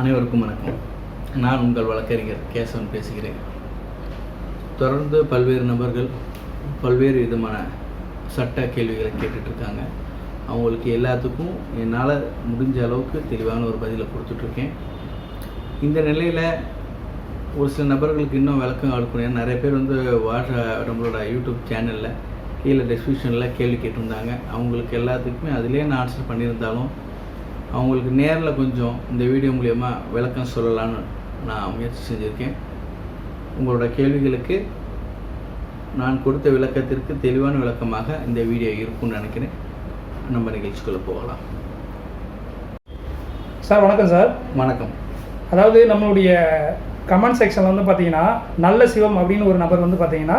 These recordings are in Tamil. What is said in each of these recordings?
அனைவருக்கும் வணக்கம். நான் உங்கள் வழக்கறிஞர் கேசவன் பேசுகிறேன். தொடர்ந்து பல்வேறு நபர்கள் பல்வேறு விதமான சட்ட கேள்விகளை கேட்டுட்டு இருக்காங்க அவங்களுக்கு எல்லாத்துக்கும் என்னால் முடிஞ்ச அளவுக்கு தெளிவான ஒரு பதிலை கொடுத்துட்ருக்கேன். இந்த நிலையில் ஒரு சில நபர்களுக்கு இன்னும் விளக்கம் கொடுக்கணும் நிறைய பேர் வந்து வாட்ஸ் நம்மளோட யூடியூப் சேனலில் கீழே டெஸ்கிரிப்ஷனில் கேள்வி கேட்டிருந்தாங்க. அவங்களுக்கு எல்லாத்துக்குமே அதிலே நான் ஆன்சர் பண்ணியிருந்தாலும் அவங்களுக்கு நேரில் கொஞ்சம் இந்த வீடியோ மூலயமா விளக்கம் சொல்லலான்னு நான் முயற்சி செஞ்சுருக்கேன். உங்களோட கேள்விகளுக்கு நான் கொடுத்த விளக்கத்திற்கு தெளிவான விளக்கமாக இந்த வீடியோ இருக்கும்னு நினைக்கிறேன். நம்ம நிகழ்ச்சிக்குள்ளே போகலாம். சார் வணக்கம் சார். வணக்கம். அதாவது நம்மளுடைய கமெண்ட் செக்ஷனில் வந்து பார்த்தீங்கன்னா நல்ல சிவம் அப்படின்னு ஒரு நபர் வந்து பார்த்தீங்கன்னா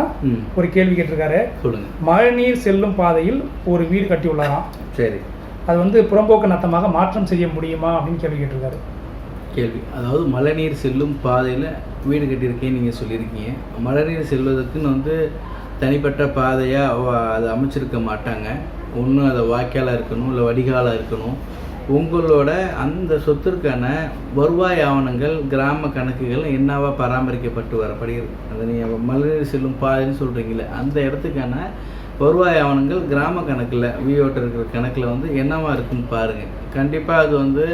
ஒரு கேள்வி கேட்டிருக்காரு. சொல்லுங்கள் மழைநீர் செல்லும் பாதையில் ஒரு வீடு கட்டியுள்ளாராம். சரி. அது வந்து புறம்போக்கு நத்தமாக மாற்றம் செய்ய முடியுமா அப்படின்னு கேள்வி கேட்டிருக்காரு. கேள்வி. அதாவது மழைநீர் செல்லும் பாதையில் வீடு கட்டியிருக்கேன்னு நீங்கள் சொல்லியிருக்கீங்க. மழைநீர் செல்வதற்குன்னு வந்து தனிப்பட்ட பாதையாக அதை அமைச்சிருக்க மாட்டாங்க. ஒன்று அதை வாய்க்காலாக இருக்கணும் இல்லை வடிகாலாக இருக்கணும். உங்களோட அந்த சொத்திற்கான வருவாய் ஆவணங்கள் கிராம கணக்குகள் என்னவா பராமரிக்கப்பட்டு வரப்படுகிறது? அதை நீங்கள் மழைநீர் செல்லும் பாதைன்னு சொல்கிறீங்களே அந்த இடத்துக்கான வருவாய் ஆவணங்கள் கிராம கணக்கில் விஓட்ட இருக்கிற கணக்கில் வந்து என்னவா இருக்குன்னு பாருங்கள் கண்டிப்பாக அது வந்து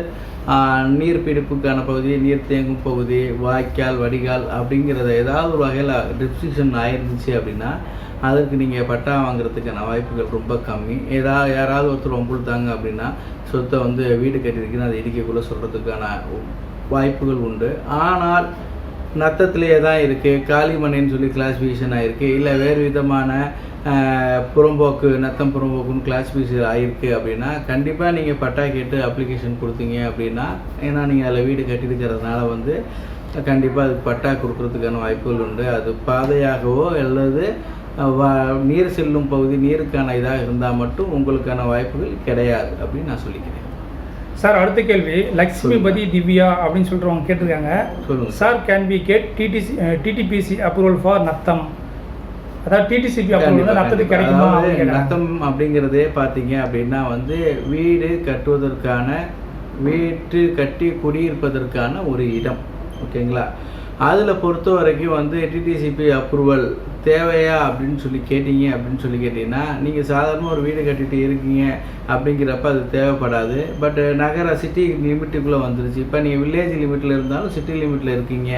நீர் பிடிப்புக்கான பகுதி நீர் தேங்கும் பகுதி வாய்க்கால் வடிகால் அப்படிங்கிறத ஏதாவது ஒரு வகையில் டிஸ்ட்ரிக்ஷன் ஆயிருந்துச்சு அப்படின்னா அதற்கு நீங்கள் பட்டா வாங்குறதுக்கான வாய்ப்புகள் ரொம்ப கம்மி. ஏதாவது யாராவது ஒருத்தர் ஒம்புழுத்தாங்க அப்படின்னா சொத்தை வந்து வீடு கட்டியிருக்குன்னு அதை இடிக்கக்குள்ளே சொல்கிறதுக்கான வாய்ப்புகள் உண்டு. ஆனால் நத்தத்திலேயே தான் இருக்குது காளிமனைன்னு சொல்லி கிளாஸிஃபிகேஷன் ஆகிருக்கு இல்லை வேறு விதமான புறம்போக்கு நத்தம் புறம்போக்குன்னு கிளாஸிஃபிகேஷன் ஆகிருக்கு அப்படின்னா கண்டிப்பாக நீங்கள் பட்டா கேட்டு அப்ளிகேஷன் கொடுத்தீங்க அப்படின்னா ஏன்னா நீங்கள் அதில் வீடு கட்டியிருக்கிறதுனால வந்து கண்டிப்பாக அதுக்கு பட்டா கொடுக்கறதுக்கான வாய்ப்புகள் உண்டு. அது பாதையாகவோ அல்லது நீர் செல்லும் பகுதி நீருக்கான இதாக இருந்தால் மட்டும் உங்களுக்கான வாய்ப்புகள் கிடையாது அப்படின்னு நான் சொல்லிக்கிறேன். சார் அடுத்த கேள்வி. லக்ஷ்மிபதி திவ்யா அப்படின்னு சொல்லிட்டு அவங்க கேட்டிருக்காங்க. சொல்லுங்கள் sir can be get DTC DTPC approval for natham அதாவது டிடிசிபி அப்ரூவல் நத்தத்துக்கு கிடைக்குமா. நத்தம் அப்படிங்கிறதே பார்த்தீங்க அப்படின்னா வந்து வீடு கட்டுவதற்கான வீட்டு கட்டி குடியிருப்பதற்கான ஒரு இடம். ஓகேங்களா? அதில் பொறுத்த வரைக்கும் வந்து டிடிசிபி அப்ரூவல் தேவையா அப்படின்னு சொல்லி கேட்டீங்க அப்படின்னு சொல்லி கேட்டிங்கன்னா நீங்கள் சாதாரண ஒரு வீடு கட்டிட்டு இருக்கீங்க அப்படிங்கிறப்ப அது தேவைப்படாது. பட் நகர சிட்டி லிமிட்டுக்குள்ளே வந்துருச்சு. இப்போ நீங்கள் வில்லேஜ் லிமிட்டில் இருந்தாலும் சிட்டி லிமிட்டில் இருக்கீங்க.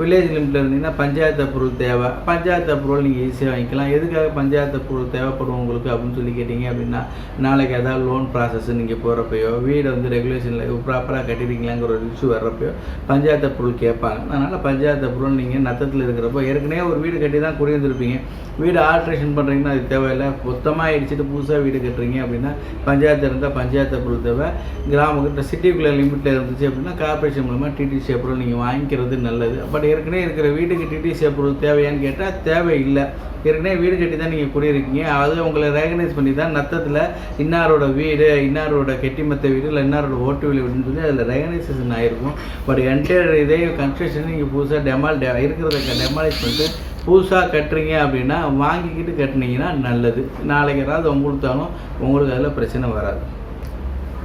வில்லேஜ் லிமிட்டில் இருந்தீங்கன்னா பஞ்சாயத்து அப்ரூவல் தேவை. பஞ்சாயத்து அப்ரூவல் நீங்கள் ஈஸியாக வாங்கிக்கலாம். எதுக்காக பஞ்சாயத்து அப்ரூவல் தேவைப்படும் உங்களுக்கு அப்படின்னு சொல்லி கேட்டிங்க அப்படின்னா நாளைக்கு ஏதாவது லோன் ப்ராசஸ் நீங்கள் போகிறப்பையோ வீடை வந்து ரெகுலேஷனில் ப்ராப்பராக கட்டிட்டீங்களாங்கிற ஒரு இஷ்யூ வர்றப்பையோ பஞ்சாயத்து அப்ரூவல் கேட்பாங்க. அதனால் பஞ்சாயத்து அப்ரூவல் நீங்கள் நத்தத்தில் இருக்கிறப்போ ஏற்கனவே ஒரு வீடு கட்டி தான் குடியிருந்து இருப்பீங்க வீடு ஆல்ட்ரேஷன் பண்ணுறீங்கன்னா அது தேவையில்லை. மொத்தமாக இடிச்சிட்டு புதுசாக வீடு கட்டுறீங்க அப்படின்னா பஞ்சாயத்து இருந்தால் பஞ்சாயத்து அப்ரூவல் தேவை கிராமக்கிட்ட சிட்டிக்குள்ளே லிமிட்டில் இருந்துச்சு அப்படின்னா கார்பரேஷன் மூலமாக டிடிசி அப்ரூவல் நீங்கள் வாங்கிக்கிறது நல்லது. பட் ஏற்கனவே இருக்கிற வீட்டுக்கு டிடிசி அப்ரூவல் தேவையான்னு கேட்டால் தேவையில்லை ஏற்கனவே வீடு கட்டி தான் நீங்கள் குடியிருக்கீங்க. அது உங்களை ரெகனைஸ் பண்ணி தான் நத்தத்தில் இன்னாரோட வீடு இன்னாரோட கெட்டிமத்த வீடு இல்லை இன்னாரோட ஓட்டு வீடு வீடுன்னு சொல்லி அதில் ரெகனைசேஷன் ஆகிருக்கும் பட் என்டையர் இதே கன்ஸ்ட்ரக்ஷன் நீங்கள் புதுசாக டெமால் டெ இருக்கிறத டெமாலிஷ் பண்ணிட்டு புதுசாக கட்டுறீங்க அப்படின்னா வாங்கிக்கிட்டு கட்டுனீங்கன்னா நல்லது. நாளைக்கு ஏதாவது உங்களுத்தாலும் உங்களுக்கு அதில் பிரச்சனை வராது.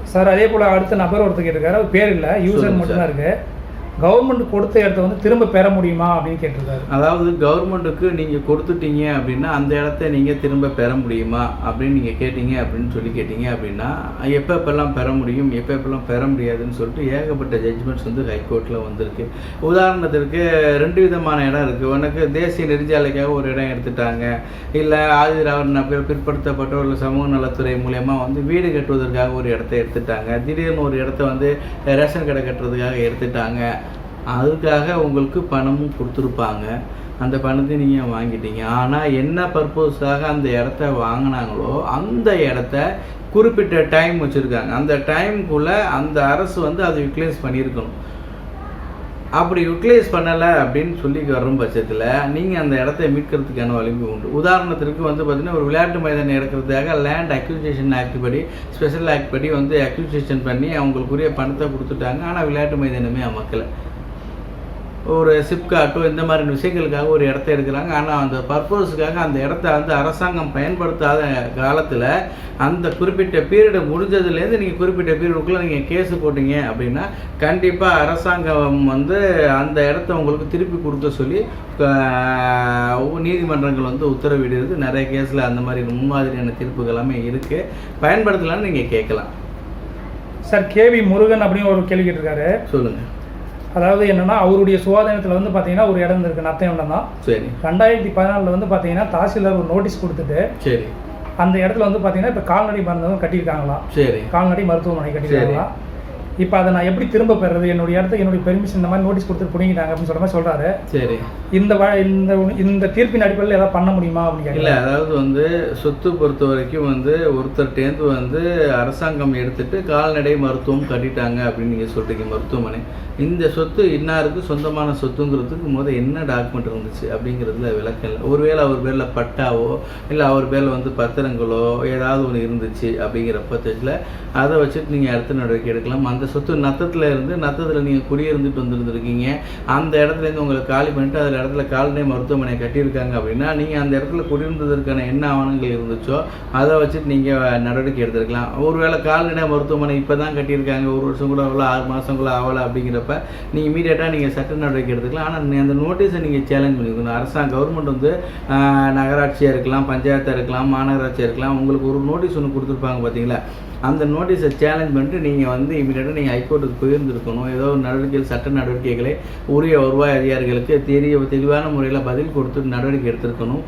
சார் அதே போல் அடுத்த நபர் ஒருத்தர் கேட்டிருக்காரு. அவர் பேர் இல்லை. யூசர் மட்டும்தான் இருக்கு. கவர்மெண்ட் கொடுத்த இடத்த வந்து திரும்ப பெற முடியுமா அப்படின்னு கேட்டிருக்காரு. அதாவது கவர்மெண்ட்டுக்கு நீங்கள் கொடுத்துட்டீங்க அப்படின்னா அந்த இடத்த நீங்கள் திரும்ப பெற முடியுமா அப்படின்னு நீங்கள் கேட்டீங்க அப்படின்னு சொல்லி கேட்டீங்க அப்படின்னா எப்போ எப்பெல்லாம் பெற முடியும் எப்போ எப்பெல்லாம் பெற முடியாதுன்னு சொல்லிட்டு ஏகப்பட்ட ஜட்ஜ்மெண்ட்ஸ் வந்து ஹைகோர்ட்டில் வந்திருக்கு. உதாரணத்திற்கு ரெண்டு விதமான இடம் இருக்குது உனக்கு தேசிய நெடுஞ்சாலைக்காக ஒரு இடம் எடுத்துட்டாங்க. இல்லை ஆதிராவன் பிற்படுத்தப்பட்ட ஒரு சமூக நலத்துறை மூலயமா வந்து வீடு கட்டுவதற்காக ஒரு இடத்த எடுத்துட்டாங்க. திடீர்னு ஒரு இடத்த வந்து ரேஷன் கடை கட்டுறதுக்காக எடுத்துட்டாங்க. அதுக்காக உங்களுக்கு பணமும் கொடுத்துருப்பாங்க. அந்த பணத்தை நீங்கள் வாங்கிட்டீங்க. ஆனால் என்ன பர்பஸாக அந்த இடத்த வாங்கினாங்களோ அந்த இடத்த குறிப்பிட்ட டைம் வச்சுருக்காங்க. அந்த டைமுக்குள்ளே அந்த அரசு வந்து அதை யூட்டிலைஸ் பண்ணியிருக்கணும். அப்படி யூட்டிலைஸ் பண்ணலை அப்படின்னு சொல்லி வரும் பட்சத்தில் நீங்கள் அந்த இடத்த மீட்கிறதுக்கான வலிமை உண்டு. உதாரணத்திற்கு வந்து பார்த்திங்கன்னா ஒரு விளையாட்டு மைதானம் எடுக்கிறதுக்காக லேண்ட் அக்யூசியேஷன் ஆக்ட் படி ஸ்பெஷல் ஆக்ட் படி வந்து அக்யூசியேஷன் பண்ணி அவங்களுக்குரிய பணத்தை கொடுத்துட்டாங்க. ஆனால் விளையாட்டு மைதானமே அமைக்கலை. ஒரு சிப்காட்டோ இந்த மாதிரி விஷயங்களுக்காக ஒரு இடத்த எடுக்கிறாங்க. ஆனால் அந்த பர்பஸுக்காக அந்த இடத்த வந்து அரசாங்கம் பயன்படுத்தாத காலத்தில் அந்த குறிப்பிட்ட பீரியடு முடிஞ்சதுலேருந்து நீங்கள் குறிப்பிட்ட பீரியடுக்குள்ளே நீங்கள் கேஸ் போட்டீங்க அப்படின்னா கண்டிப்பாக அரசாங்கம் வந்து அந்த இடத்த உங்களுக்கு திருப்பி கொடுக்க சொல்லி நீதிமன்றங்கள் வந்து உத்தரவிடுறது நிறைய கேஸில் அந்த மாதிரி முன்மாதிரியான தீர்ப்புகள் எல்லாமே இருக்குது பயன்படுத்தலாம்னு நீங்கள் கேட்கலாம். சார் கேவி முருகன் அப்படின்னு ஒரு கேள்வி கேட்டிருக்காரு. சொல்லுங்கள் அதாவது என்னன்னா அவருடைய சுகாதாரத்தில் வந்து பார்த்தீங்கன்னா ஒரு இடம் இருக்கு நத்த இடம் தான் சரி. ரெண்டாயிரத்தி பதினாலில் வந்து பார்த்தீங்கன்னா தாசில்தார் ஒரு நோட்டீஸ் கொடுத்துட்டு சரி. அந்த இடத்துல வந்து பார்த்தீங்கன்னா இப்போ கால்நடை மருந்தகம் கட்டியிருக்காங்களாம். சரி. கால்நடை மருத்துவமனை கட்டியிருக்காங்களாம். இப்போ அதை நான் எப்படி திரும்ப பெறுறது? என்னுடைய இடத்துக்கு என்னுடைய பெர்மிஷன் இந்த மாதிரி நோட்டீஸ் கொடுத்து பிடிங்கிட்டாங்க அப்படின்னு சொல்ற மாதிரி சொல்றாரு. சரி. இந்த இந்த இந்த தீர்ப்பின் அடிப்படையில் ஏதாவது பண்ண முடியுமா அப்படின்னு இல்லை அதாவது வந்து சொத்து பொறுத்த வரைக்கும் வந்து ஒருத்தர்ட்டேந்து வந்து அரசாங்கம் எடுத்துட்டு கால்நடை மருத்துவம் கட்டிட்டாங்க அப்படின்னு நீங்கள் சொல்கிறீங்க மருத்துவமனை. இந்த சொத்து இன்னாருக்கு சொந்தமான சொத்துங்கிறதுக்கு முத என்ன டாக்குமெண்ட் இருந்துச்சு அப்படிங்கிறதுல விளக்கம் இல்லை. ஒருவேளை அவர் பேரில் பட்டாவோ இல்லை அவர் பேரில் வந்து பத்திரங்களோ ஏதாவது ஒன்று இருந்துச்சு அப்படிங்கிற பட்சத்தில் அதை வச்சுட்டு நீங்கள் அடுத்த நடவடிக்கை எடுக்கலாம். அந்த சொத்து நத்தத்தில் இருந்து நத்தத்தில் நீங்கள் குடியிருந்துட்டு வந்துருந்துருக்கீங்க. அந்த இடத்துலேருந்து உங்களை காலி பண்ணிட்டு அதில் இடத்துல கால்நடை மருத்துவமனை கட்டியிருக்காங்க அப்படின்னா நீங்கள் அந்த இடத்துல குடியிருந்ததற்கான என்ன ஆவணங்கள் இருந்துச்சோ அதை வச்சுட்டு நீங்கள் நடவடிக்கை எடுத்துருக்கலாம். ஒருவேளை கால்நடை மருத்துவமனை இப்போ தான் கட்டியிருக்காங்க ஒரு வருஷம் கூட ஆகல ஆறு மாதம் கூட ஆகலை அப்படிங்கிறப்ப நீங்கள் இமீடியட்டாக நீங்கள் சட்ட நடவடிக்கை எடுத்துக்கலாம். ஆனால் அந்த நோட்டீஸை நீங்கள் சேலஞ்ச் பண்ணிக்கணும். அரசாங்க கவர்மெண்ட் வந்து நகராட்சியாக இருக்கலாம் பஞ்சாயத்தாக இருக்கலாம் மாநகராட்சியாக இருக்கலாம் உங்களுக்கு ஒரு நோட்டீஸ் ஒன்று கொடுத்துருப்பாங்க பார்த்தீங்களா அந்த நோட்டீஸை சேலஞ்ச் பண்ணிட்டு நீங்கள் வந்து இமீடியட்டாக நீங்கள் ஹைகோர்ட்டுக்கு போயிருந்திருக்கணும். ஏதோ ஒரு நடவடிக்கைகள் சட்ட நடவடிக்கைகளை உரிய வருவாய் அதிகாரிகளுக்கு தெரிய தெளிவான முறையில் பதில் கொடுத்து நடவடிக்கை எடுத்திருக்கணும்.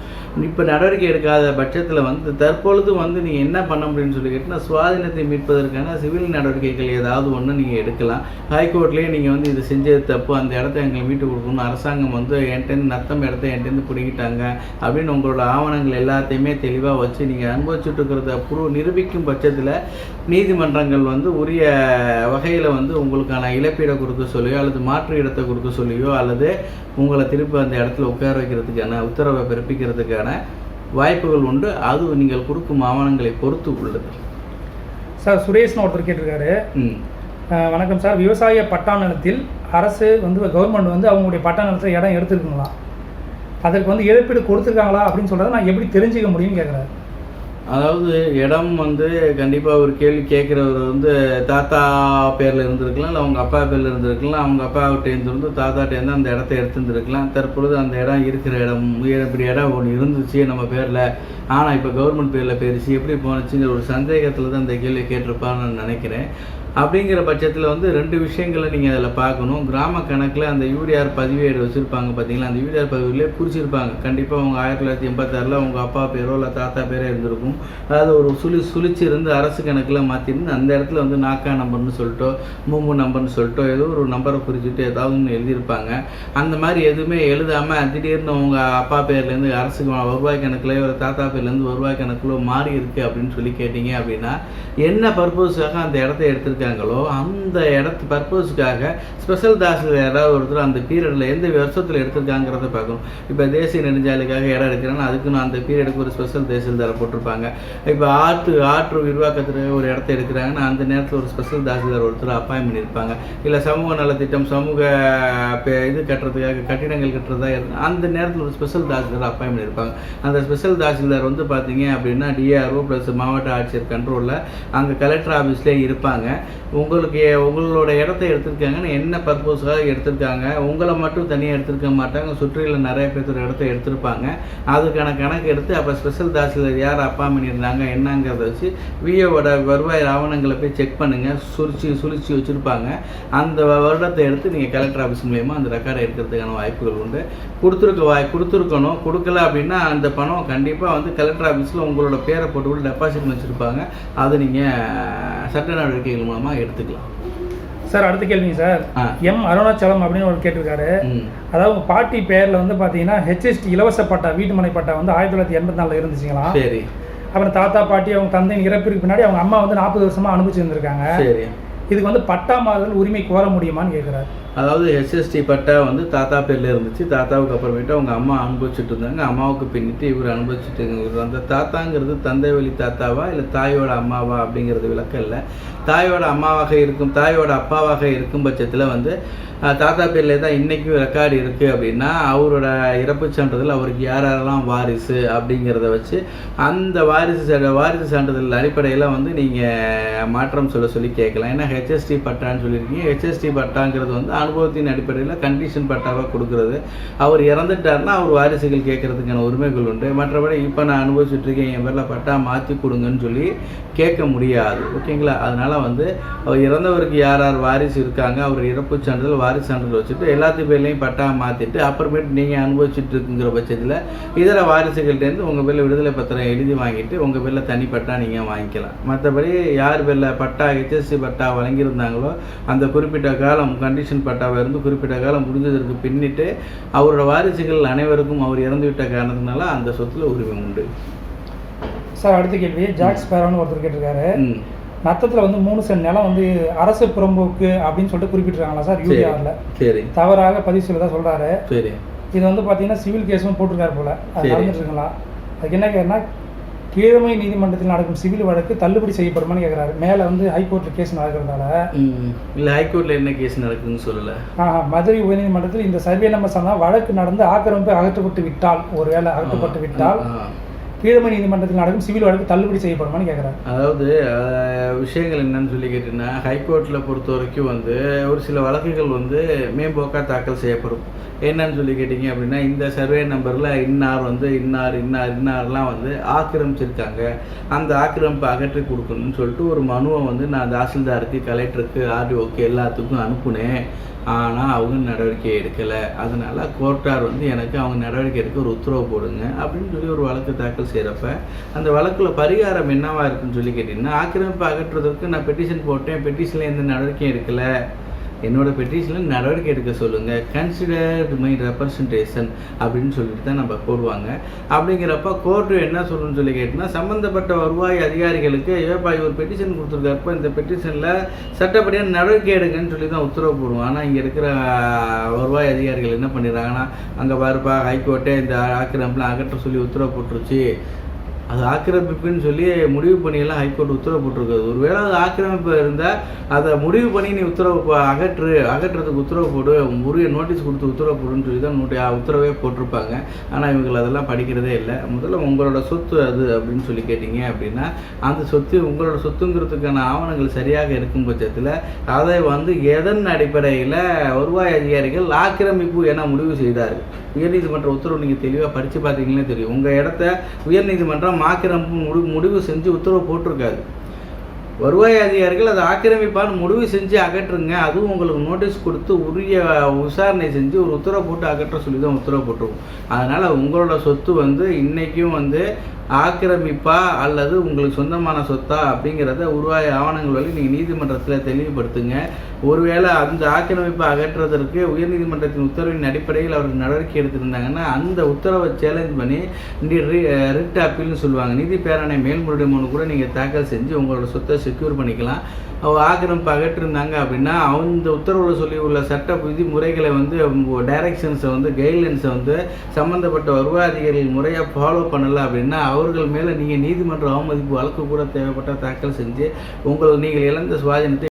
இப்போ நடவடிக்கை எடுக்காத பட்சத்தில் வந்து தற்பொழுது வந்து நீங்கள் என்ன பண்ண முடியும்னு சொல்லி கேட்டால் சுவாதீனத்தை மீட்பதற்கான சிவில் நடவடிக்கைகள் ஏதாவது ஒன்று நீங்கள் எடுக்கலாம். ஹைகோர்ட்லேயே நீங்கள் வந்து இது செஞ்சது தப்பு அந்த இடத்த எங்களுக்கு மீட்டு கொடுக்கணும் அரசாங்கம் வந்து என்கிட்டருந்து நத்தம் இடத்த என்கிட்டருந்து பிடிக்கிட்டாங்க அப்படின்னு உங்களோட ஆவணங்கள் எல்லாத்தையுமே தெளிவாக வச்சு நீங்கள் அனுபவிச்சுட்டு இருக்கிறத ப்ரூவ் நிரூபிக்கும் பட்சத்தில் நீதிமன்றங்கள் வந்து உரிய வகையில் வந்து உங்களுக்கான இழப்பீடை கொடுக்க சொல்லியோ அல்லது மாற்று இடத்தை கொடுக்க சொல்லியோ அல்லது உங்களை திருப்பி அந்த இடத்துல உட்கார வைக்கிறதுக்கான உத்தரவை பிறப்பிக்கிறதுக்கான வாய்ப்புகள் உண்டு. அது நீங்கள் கொடுக்கும் ஆவணங்களை பொறுத்து உள்ளது. சார் சுரேஷ்னு ஒருத்தர் கேட்டிருக்காரு. வணக்கம் சார். விவசாய பட்டா நிலத்தில் அரசு வந்து கவர்மெண்ட் வந்து அவங்களுடைய பட்டா நிலத்தில் இடம் எடுத்திருக்குங்களா? அதற்கு வந்து இழப்பீடு கொடுத்துருக்காங்களா அப்படின்னு சொல்றதை நான் எப்படி தெரிஞ்சுக்க முடியும்னு கேட்குறாரு அதாவது இடம் வந்து கண்டிப்பாக ஒரு கேள்வி கேட்குறவர் வந்து தாத்தா பேரில் இருந்திருக்கலாம் இல்லை அவங்க அப்பா பேரில் இருந்திருக்கலாம். அவங்க அப்பாவிட்ட இருந்து தாத்தாட்டேருந்து அந்த இடத்த எடுத்துருந்துருக்கலாம். தற்பொழுது அந்த இடம் இருக்கிற இடம் இப்படி இடம் ஒன்று இருந்துச்சு நம்ம பேரில். ஆனால் இப்போ கவர்மெண்ட் பேரில் போயிருச்சு. எப்படி போனுச்சுங்கிற ஒரு சந்தேகத்தில் தான் இந்த கேள்வி கேட்டிருப்பான்னு நான் நினைக்கிறேன். அப்படிங்கிற பட்சத்தில் வந்து ரெண்டு விஷயங்களை நீங்கள் அதில் பார்க்கணும். கிராம கணக்கில் அந்த யூடிஆர் பதிவேடு வச்சுருப்பாங்க பார்த்தீங்களா அந்த யூடிஆர் பதிவேடிலே குறிச்சிருப்பாங்க. கண்டிப்பாக அவங்க ஆயிரத்தி தொள்ளாயிரத்தி எண்பத்தாறில் அவங்க அப்பா பேரோ இல்லை தாத்தா பேரோ இருந்திருக்கும். அதாவது ஒரு சுழி சுழிச்சு இருந்து அரசு கணக்கில் மாற்றிருந்து அந்த இடத்துல வந்து நாக்கா நம்பர்னு சொல்லிட்டோ மூமு நம்பர்னு சொல்லிட்டோ ஏதோ ஒரு நம்பரை குறிச்சிட்டு ஏதாவது ஒன்று எழுதியிருப்பாங்க. அந்த மாதிரி எதுவுமே எழுதாமல் திடீர்னு அவங்க அப்பா பேர்லேருந்து அரசுக்கு வருவாய் கணக்கில் ஒரு தாத்தா பேர்லேருந்து வருவாய் கணக்கில் மாறி இருக்குது அப்படின்னு சொல்லி கேட்டிங்க அப்படின்னா என்ன பர்பஸுக்காக அந்த இடத்த இருக்காங்களோ அந்த இடத்து பர்பஸுக்காக ஸ்பெஷல் தாசில்தார் யாராவது ஒருத்தர் அந்த பீரியடில் எந்த வருஷத்தில் எடுத்திருக்காங்கிறத பார்க்கணும். இப்போ தேசிய நெடுஞ்சாலைக்காக இடம் எடுக்கிறேன்னா அதுக்குன்னு அந்த பீரியடுக்கு ஒரு ஸ்பெஷல் தாசில்தாரை போட்டிருப்பாங்க. இப்போ ஆற்று ஆற்று விரிவாக்கத்துக்காக ஒரு இடத்த எடுக்கிறாங்கன்னா அந்த நேரத்தில் ஒரு ஸ்பெஷல் தாசில்தார் ஒருத்தர் அப்பாயின் பண்ணியிருப்பாங்க. இல்லை சமூக நலத்திட்டம் சமூக இது கட்டுறதுக்காக கட்டிடங்கள் கட்டுறதா அந்த நேரத்தில் ஒரு ஸ்பெஷல் தாசில்தார் அப்பாயின் பண்ணியிருப்பாங்க. அந்த ஸ்பெஷல் தாசில்தார் வந்து பார்த்தீங்க அப்படின்னா டிஆர்ஓ ப்ளஸ் மாவட்ட ஆட்சியர் கண்ட்ரோலில் அங்கே கலெக்டர் ஆஃபீஸ்லேயே இருப்பாங்க. உங்களுக்கு உங்களோட இடத்த எடுத்திருக்காங்கன்னு என்ன பர்பஸாக எடுத்திருக்காங்க? உங்களை மட்டும் தனியாக எடுத்திருக்க மாட்டாங்க. சுற்றியில் நிறைய பேர்த்தோட இடத்த எடுத்திருப்பாங்க. அதுக்கான கணக்கு எடுத்து அப்போ ஸ்பெஷல் தாசில்தார் யார் அப்பா பண்ணியிருந்தாங்க என்னங்கிறத வச்சு விஏவோட வருவாய் ஆவணங்களை போய் செக் பண்ணுங்கள் சுழிச்சு சுழிச்சு வச்சுருப்பாங்க. அந்த வருடத்தை எடுத்து நீங்கள் கலெக்டர் ஆஃபீஸ் மூலயமா அந்த ரெக்கார்டை எடுக்கிறதுக்கான வாய்ப்புகள் உண்டு. கொடுத்துருக்க வாய் கொடுத்துருக்கணும். கொடுக்கல அப்படின்னா அந்த பணம் கண்டிப்பாக வந்து கலெக்டர் ஆஃபீஸில் உங்களோட பேரை போட்டு டெபாசிட் வச்சுருப்பாங்க. அதை நீங்கள் சட்ட நடவடிக்கைகள் மூலமாக எடுத்துக்கலாம். சார் அடுத்த கேள்விங்க சார். எம் அருணாச்சலம் அப்படின்னு ஒரு கேட்டிருக்காரு. அதாவது உங்க பாட்டி பேரில் வந்து பார்த்தீங்கன்னா ஹெச்எஸ்டி இலவச பட்டா வீட்டுமனை பட்டா வந்து ஆயிரத்தி தொள்ளாயிரத்தி எண்பத்தி நாலில் இருந்துச்சுங்களா? சரி. அப்புறம் தாத்தா பாட்டி அவங்க தந்தையின் இறப்பிற்கு பின்னாடி அவங்க அம்மா வந்து நாற்பது வருஷமா அனுபவிச்சு இருந்திருக்காங்க சரி. இதுக்கு வந்து பட்டா மாறுதல் உரிமை கோர முடியுமான்னு கேட்குறாரு அதாவது ஹெச்எஸ்டி பட்டா வந்து தாத்தா பேரில் இருந்துச்சு. தாத்தாவுக்கு அப்புறமேட்டு அவங்க அம்மா அனுபவிச்சுட்டு இருந்தாங்க. அம்மாவுக்கு பின்னிட்டு இவர் அனுபவிச்சுட்டு இவர் அந்த தாத்தாங்கிறது தந்தை வழி தாத்தாவா இல்லை தாயோட அம்மாவா அப்படிங்கிறது விளக்கம் இல்லை. தாயோட அம்மாவாக இருக்கும் தாயோட அப்பாவாக இருக்கும் பட்சத்தில் வந்து தாத்தா பேரில் தான் இன்றைக்கும் ரெக்கார்டு இருக்குது அப்படின்னா அவரோட இறப்பு சான்றிதழ் அவருக்கு யார் யாரெல்லாம் வாரிசு அப்படிங்கிறத வச்சு அந்த வாரிசு வாரிசு சான்றிதழ் அடிப்படையில் வந்து நீங்கள் மாற்றம் சொல்ல சொல்லி கேட்கலாம். ஏன்னா ஹெச்எஸ்டி பட்டான்னு சொல்லியிருக்கீங்க. ஹெச்எஸ்டி பட்டாங்கிறது வந்து அனுபவத்தின் அடிப்படையில் கண்டிஷன் பட்டாவாக கொடுக்குறது. அவர் இறந்துட்டாருன்னா அவர் வாரிசுகள் கேட்கறதுக்கான உரிமைகள் உண்டு. மற்றபடி இப்போ நான் அனுபவிச்சுட்ருக்கேன் என் பேரில் பட்டா மாற்றி கொடுங்கன்னு சொல்லி கேட்க முடியாது. ஓகேங்களா? அதனால் வந்து அவர் இறந்தவருக்கு யார் யார் வாரிசு இருக்காங்க அவர் இறப்பு சான்றிதழ் வாரிசு சான்றிதழ் வச்சுட்டு எல்லாத்து பேர்லையும் பட்டா மாற்றிட்டு அப்புறமேட்டு நீங்கள் அனுபவிச்சுட்டு இருக்குங்கிற பட்சத்தில் இதர வாரிசுகள்டேருந்து உங்கள் பேரில் விடுதலை பத்திரம் எழுதி வாங்கிட்டு உங்கள் பேரில் தனி பட்டா நீங்கள் வாங்கிக்கலாம். மற்றபடி யார் பேரில் பட்டா ஹெச்எஸ்சி பட்டா வழங்கியிருந்தாங்களோ அந்த குறிப்பிட்ட காலம் கண்டிஷன் பட்டாவை இருந்து குறிப்பிட்ட காலம் முடிஞ்சதற்கு பின்னிட்டு அவரோட வாரிசுகள் அனைவருக்கும் அவர் இறந்துவிட்ட காரணத்தினால அந்த சொத்துல உரிமை உண்டு. சார் அடுத்த கேள்வி. ஜாக்ஸ் பேரான்னு ஒருத்தர் கேட்டிருக்காரு. நத்தத்தில் வந்து மூணு சென்ட் நிலம் வந்து அரசு புறம்போக்கு அப்படின்னு சொல்லிட்டு குறிப்பிட்டிருக்காங்களா சார்? யூரியாவில் சரி. தவறாக பதிவு சொல்லதா சொல்கிறாரு சரி. இது வந்து பார்த்தீங்கன்னா சிவில் கேஸும் போட்டிருக்காரு போல. அது சரி. நடந்துட்டு இருக்குங்களா அதுக்கு என்ன கேட்குறேன்னா கீழமை நீதிமன்றத்தில் நடக்கும் சிவில் வழக்கு தள்ளுபடி செய்யப்படுமான்னு கேட்குறாரு மேலே வந்து ஹைகோர்ட்டில் கேஸ் நடக்கிறதால. ம் இல்லை ஹைகோர்ட்டில் என்ன கேஸ் நடக்குதுன்னு சொல்லலை. ஆஹா, மதுரை உயர்நீதிமன்றத்தில் இந்த சர்வே நம்பர் சொன்னால் வழக்கு நடந்து ஆக்கிரமிப்பு அகற்றப்பட்டு விட்டால் ஒருவேளை அகற்றப்பட்டு விட்டால். கீழமை நீதிமன்றத்தில் நடக்கும் சிவில் வழக்கு தள்ளுபடி செய்யப்படுமான்னு கேட்குறாரு அதாவது விஷயங்கள் என்னன்னு சொல்லி கேட்டிங்கன்னா ஹைகோர்ட்டில் பொறுத்த வரைக்கும் வந்து ஒரு சில வழக்குகள் வந்து மேம்போக்காக தாக்கல் செய்யப்படும். என்னன்னு சொல்லி கேட்டிங்க அப்படின்னா இந்த சர்வே நம்பரில் இன்னார் வந்து இன்னார் இன்னார் இன்னார்லாம் வந்து ஆக்கிரமிச்சிருக்காங்க. அந்த ஆக்கிரமிப்பை அகற்றி கொடுக்கணும்னு சொல்லிட்டு ஒரு மனுவை வந்து நான் தாசில்தாருக்கு கலெக்டருக்கு ஆர்டிஓக்கு எல்லாத்துக்கும் அனுப்புனேன். ஆனால் அவங்க நடவடிக்கை எடுக்கலை. அதனால கோர்ட்டார் வந்து எனக்கு அவங்க நடவடிக்கை எடுக்க ஒரு உத்தரவு போடுங்க அப்படின்னு சொல்லி ஒரு வழக்கு தாக்கல் செய்கிறப்ப அந்த வழக்குல பரிகாரம் என்னவா இருக்குன்னு சொல்லி கேட்டிங்கன்னா ஆக்கிரமிப்பு அகற்றுவதற்கு நான் பெட்டிஷன் போட்டேன். பெட்டிஷனில் எந்த நடவடிக்கையும் எடுக்கலை. என்னோட பெட்டிஷனில் நடவடிக்கை எடுக்க சொல்லுங்கள் கன்சிடர்டு மை ரெப்ரசன்டேஷன் அப்படின்னு சொல்லிட்டு தான் நம்ம போடுவாங்க. அப்படிங்கிறப்ப கோர்ட்டு என்ன சொல்லணும்னு சொல்லி கேட்டிங்கன்னா சம்மந்தப்பட்ட வருவாய் அதிகாரிகளுக்கு ஏப்பா இவர் பெட்டிஷன் கொடுத்துருக்காருப்ப இந்த பெட்டிஷனில் சட்டப்படியான நடவடிக்கை எடுங்கன்னு சொல்லி தான் உத்தரவு போடுவோம். ஆனால் இங்கே இருக்கிற வருவாய் அதிகாரிகள் என்ன பண்ணிடுறாங்கன்னா அங்கே பாருப்பா ஹைகோர்ட்டே இந்த ஆக்கிரமிப்பில் அகற்ற சொல்லி உத்தரவு போட்டுருச்சு. அது ஆக்கிரமிப்புன்னு சொல்லி முடிவு பண்ணியெல்லாம் ஹைகோர்ட் உத்தரவு போட்டிருக்காது. ஒருவேளை அது ஆக்கிரமிப்பு இருந்தால் அதை முடிவு பண்ணி நீ உத்தரவு அகற்று அகற்றுறதுக்கு உத்தரவு போடு உரிய நோட்டீஸ் கொடுத்து உத்தரவு போடுன்னு சொல்லி தான் நோட்டி உத்தரவே போட்டிருப்பாங்க. ஆனால் இவங்க அதெல்லாம் படிக்கிறதே இல்லை. முதல்ல உங்களோட சொத்து அது அப்படின்னு சொல்லி கேட்டிங்க அப்படின்னா அந்த சொத்து உங்களோட சொத்துங்கிறதுக்கான ஆவணங்கள் சரியாக இருக்கும் பட்சத்தில் அதை வந்து எதன் அடிப்படையில் வருவாய் அதிகாரிகள் ஆக்கிரமிப்பு என முடிவு செய்தார்கள்? உயர்நீதிமன்ற உத்தரவு நீங்கள் தெளிவாக படித்து பார்த்தீங்களே தெரியும். உங்கள் இடத்த உயர்நீதிமன்றம் ஆக்கிரமிப்பு முடிவு முடிவு செஞ்சு உத்தரவு போட்டிருக்காது வருவாய் அதிகாரிகள் அதை ஆக்கிரமிப்பான்னு முடிவு செஞ்சு அகற்றுங்க. அதுவும் உங்களுக்கு நோட்டீஸ் கொடுத்து உரிய விசாரணை செஞ்சு ஒரு உத்தரவு போட்டு அகற்ற சொல்லி தான் உத்தரவு போட்டுருவோம் அதனால் உங்களோட சொத்து வந்து இன்றைக்கும் வந்து ஆக்கிரமிப்பா அல்லது உங்களுக்கு சொந்தமான சொத்தா அப்படிங்கிறத உருவாய ஆவணங்கள் வழி நீங்கள் நீதிமன்றத்தில் தெளிவுபடுத்துங்க. ஒருவேளை அந்த ஆக்கிரமிப்பை அகற்றுவதற்கு உயர்நீதிமன்றத்தின் உத்தரவின் அடிப்படையில் அவர்கள் நடவடிக்கை எடுத்திருந்தாங்கன்னா அந்த உத்தரவை சேலஞ்ச் பண்ணி ரிட் அப்பீல்னு சொல்லுவாங்க. நீதி பேரணை மேல்முறையீடு மனு கூட நீங்கள் தாக்கல் செஞ்சு உங்களோட சொத்தை செக்யூர் பண்ணிக்கலாம். ஆக்கிரமிப்பு அகற்றிருந்தாங்க அப்படின்னா அந்த உத்தரவில் சொல்லி உள்ள சட்ட விதிமுறைகளை வந்து டைரக்ஷன்ஸை வந்து கைட்லைன்ஸை வந்து சம்மந்தப்பட்ட வருவாய் அதிகாரிகள் முறையாக ஃபாலோ பண்ணலை அப்படின்னா அவர்கள் மேலே நீங்கள் நீதிமன்ற அவமதிப்பு வழக்கு கூட தேவைப்பட்டால் தாக்கல் செஞ்சு உங்களுக்கு நீங்கள் இழந்த சுவாதீனத்தை